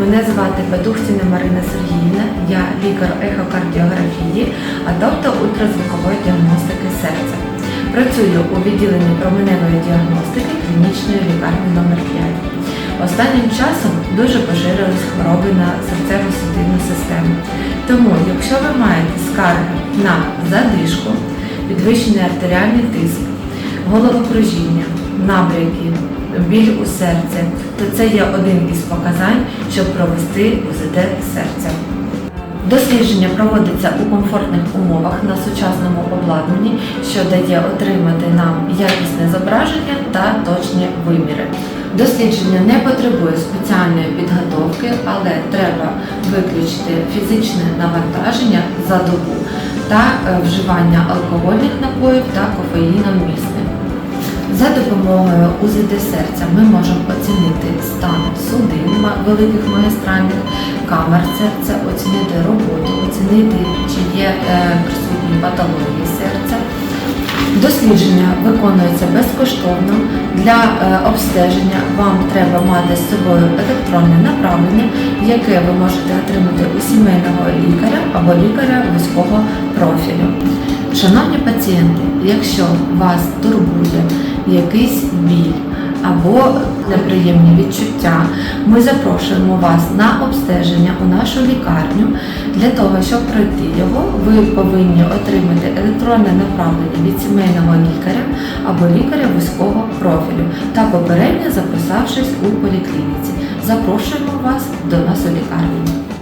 Мене звати Бедухтіна Марина Сергіївна, я лікар ехокардіографії, а доктор ультразвукової діагностики серця. Працюю у відділенні променевої діагностики клінічної лікарні номер 5 Останнім часом дуже поширились хвороби на серцево-судинну систему. Тому, якщо ви маєте скарги на задишку, підвищений артеріальний тиск, головокружіння, набряки, біль у серці, то це є один із показань, щоб провести УЗД серця. Дослідження проводиться у комфортних умовах на сучасному обладнанні, що дає отримати нам якісне зображення та точні виміри. Дослідження не потребує спеціальної підготовки, але треба виключити фізичне навантаження за добу та е, вживання алкогольних напоїв та кофеїномісних. За допомогою УЗД серця ми можемо оцінити стан судин великих магістральних камер серця, оцінити роботу, оцінити, чи є е, присутні патології серця. Дослідження виконується безкоштовно. Для е, обстеження вам треба мати з собою електронне направлення, яке ви можете отримати у сімейного лікаря або лікаря вузького профілю. Шановні пацієнти, якщо вас турбує якийсь біль або неприємні відчуття, ми запрошуємо вас на обстеження у нашу лікарню. Для того, щоб пройти його, ви повинні отримати електронне направлення від сімейного лікаря або лікаря вузького профілю та попередньо записавшись у поліклініці. Запрошуємо вас до нас у лікарню.